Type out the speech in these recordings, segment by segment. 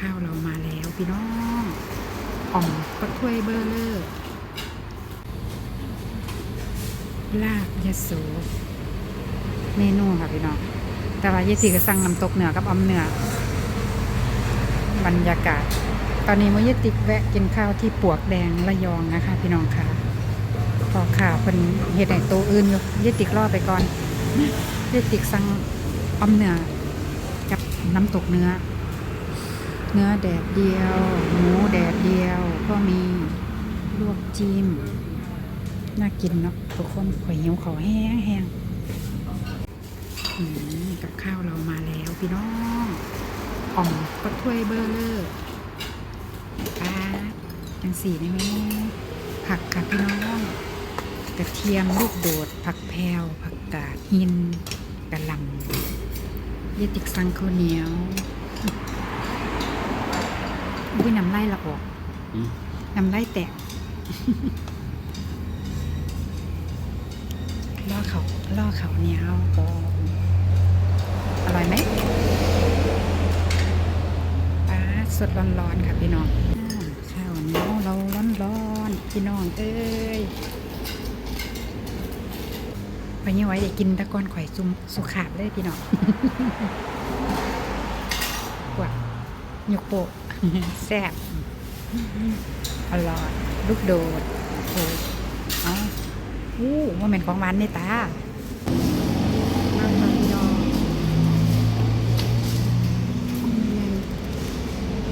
ข้าวเรามาแล้วพี่น้องอ่อมปักถ้วยเบอร์เลอร์ลาบยะโสเมนูค่ะพี่น้อง แต่ว่าเยติก็สั่งน้ำตกเหนือกับอมเหนือบรรยากาศ ตอนนี้มอยติกแวะกินข้าวที่ปวกแดงระยองนะคะ พี่น้องค่ะ พอข่าวเป็นเห็ดไหนตัวอื่นอยู่เยติกรอไปก่อนเยติกสั่งออมเหนือกับน้ำตกเนื้อ เนื้อแดดเดียว หมูแดดเดียว ก็มีลวกจิ้ม น่ากินเนาะทุกคนข่อยหิวขอแห้งแห้งกับข้าวเรามาแล้วพี่น้องอ่อมปักถ้วยเบอร์เลอร์ปลาจังสีได้ไหมผักค่ะพี่น้องกระเทียมลูกโดด ผักแพรวผักกาดหินกระหลำยายติกสังข้าวเหนียว อุ้ยน้ำไล่ละออกอืมน้ำไล่แตกล่อเขาล่อเขาเหนียวก็อร่อยไหมปลาสดร้อนๆค่ะพี่น้องอ้าวข้าวเหนียวเราร้อนๆพี่น้องเอ้ยไปยังไว้ได้กินตะกอนข่อยซุมสุขาดเลยพี่น้องกวดยกโปะ แซ่บอร่อยลูกโดดโอ้เอาอู้ว่าเป็นของหวานนี่ตามาค่ะพี่น้อง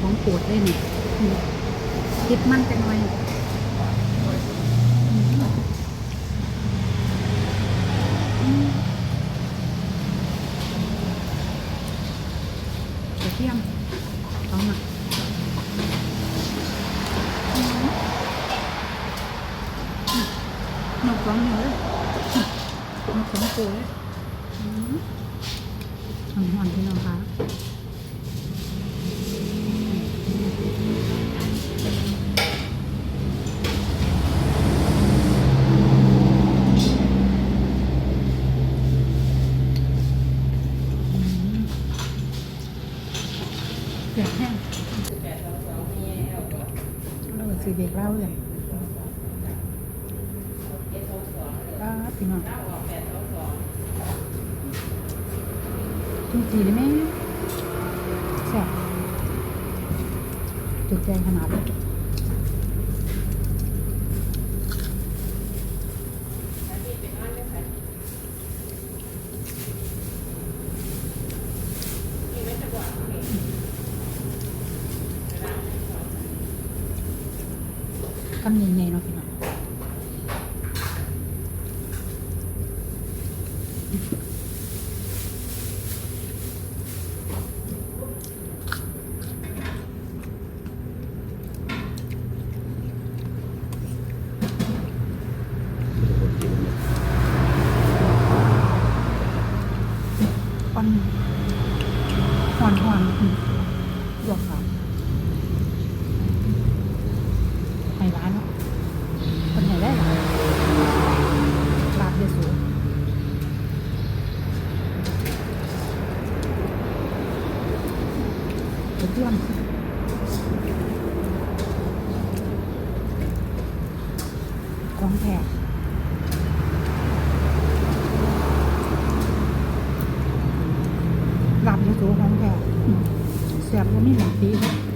ของปวดเลยนี่คิดมันจังหน่อยอืมกระเทียมเอามา หนกของเหนียวเลยหน กของปูเลยหอมหอมพี่น้องคะเปียกแห้งเราไปซื้อเบรกเล้าเลยป้าพี่น้อง จุจีได้ไหมแซ่บจุดใจขนาดเลยกำยังไงเนาะพี่น้อง อ่อน หอนหอนหยวกค่ะไปร้านเนาะคนไหนได้หรอลาบเยสูกระเทียมของแท้ หลับอยู่ ตัวของแท้เสียบก็มีหลังปีเลย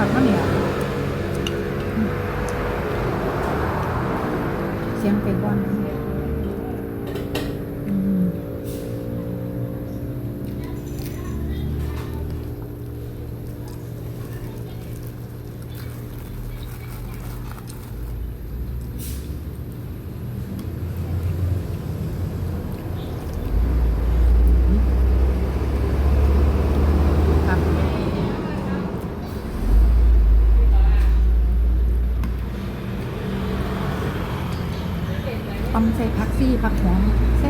ถ้าขับข้าวเหนียวเสียงเป็ดบอลอืม อมใส่ผัก ซี่ผักหอมแซ่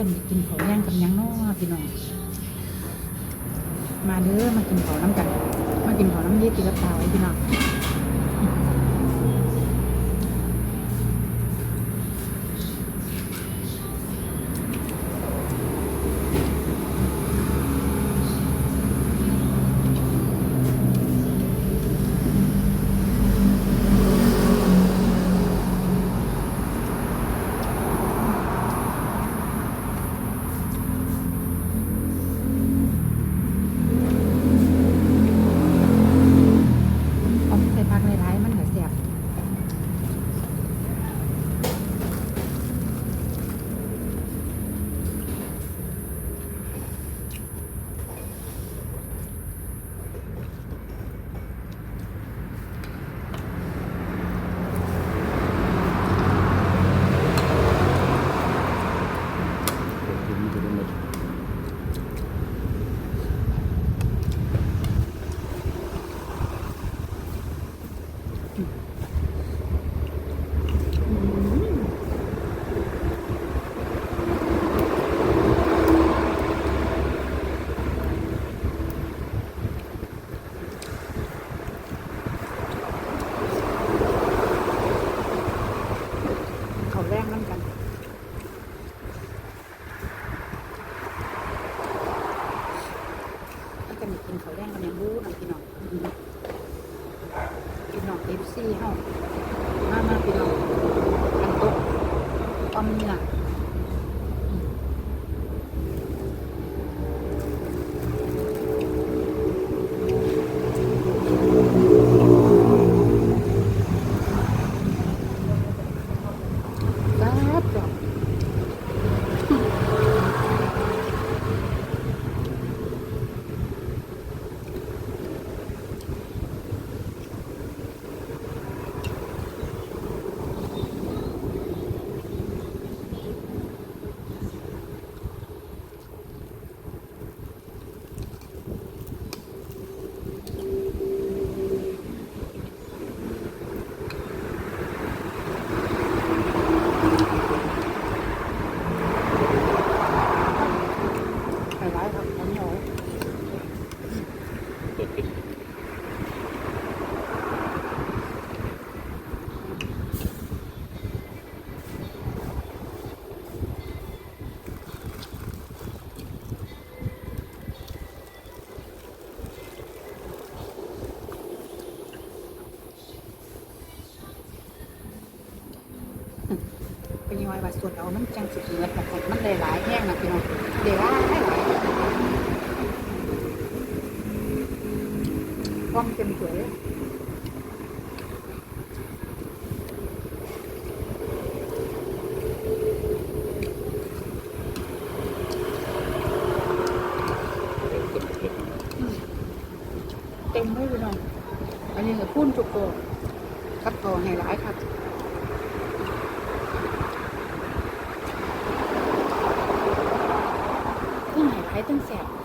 ันกินข้าวย่างกับยังน้อพี่น้อง มาเด้อมากินข้าวน้ำกัน มากินข้าวน้ำเย็ดกินกับเปล่าไว้พี่น้อง อมใส่ผักหลายๆมันก็แซ่บเขาวแรกน้ำกัน ถ้ากันกินเขาวแรงกั นยังรู้นะพี่น้องพี่น้องเอฟซีเฮามามาพี่น้องอันโตะออมเนื้อแซ่บจ้ะ ไปไว้ครับผมเหนียว ตัวกิน เป็นยังไงว่าส่วนเอามันจังสุดเหมือนแบบมันหลายแห้งนะพี่น้องเดี๋ยวว่าให้หลายกล้องเต็มสวยเต็มเลยพี่น้ออันนี้ก็พุ่นจุกโกกับต่อให้หลายครับ ตั้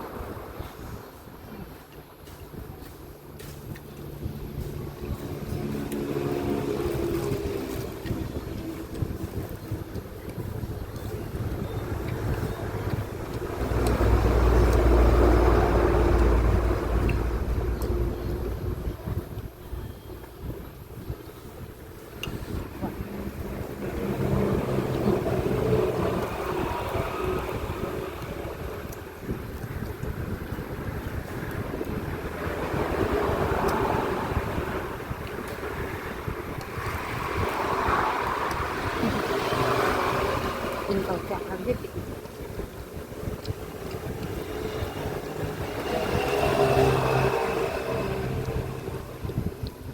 งให้หลายตั้งแสบ กินเก่าแก่ทำที่ติด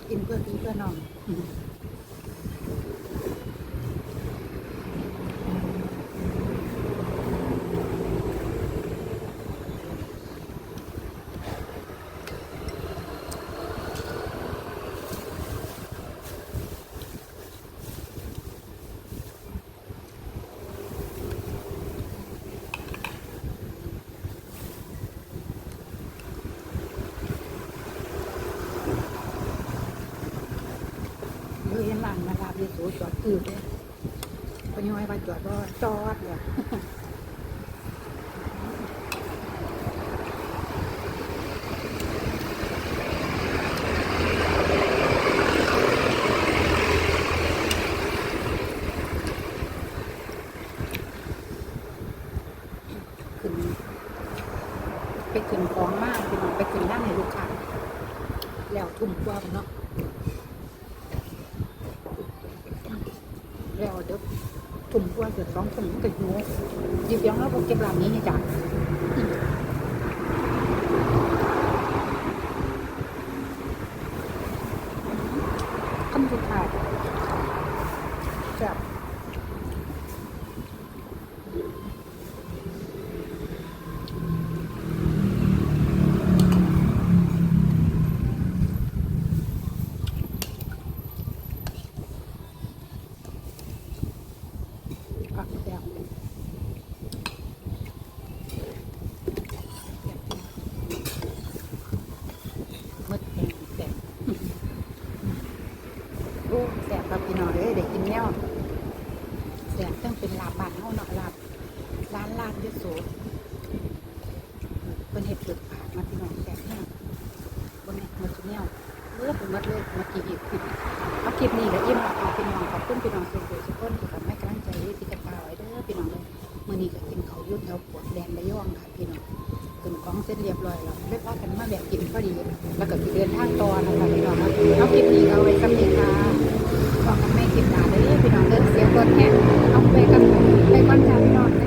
กินเพื่อพี่เพื่อน้องเยอะแยะมากนะครับ อื่นเลยพอย้อยไปจอดก็จอดเลย ขึ้นไปขึ้นของมากพี่น้องไปขึ้นด้านในลูกค้าแล้วทุ่มกว่าเนาะแล้วเดี๋ยวทุ่มกว่าเดี๋ยว สองทุ่มก็หิวหยิบยองแล้วก็เก็บลำนี้นี่จ้ะคำสุดท้ายจะ ผักแซ่บมดแดงแซ่บโอ้แซ่บครับพี่น้องเอ้ยได้กินแนวแซ่บต้องเป็นลาบบ้านเฮาเนาะลาบร้านลาบยโสเป็นเห็ดเกิดผากมาพี่น้องแซ่บแน่บนนี้หมดทุกแนวเลือกหมดเลยหมากี่อีกคลิปเอาคลิปนี้ก็อิ่มแล้วค่ะพี่น้องขอบคุณพี่น้องสุขุมสุขคนที่ทำให้กำลังใจที่กระ อพี่น้องเลยมื่อนี้ก็กินเขายุ่แถวปวดแดนระยองค่ะพี่น้องกินของเสร็จเรียบร้อยแล้วได้พากันมาแบบกินพอดี แล้วก็สิเดินทางต่อนะคะพี่น้องเอาคลิปนี้ก็เอาไว้สำเร็จค่ะบอกกันแม่คลิปหนาเลยพี่น้องเดินเสียงกดแฮงเอาไปกันไปก่อนจ้าพี่น้อง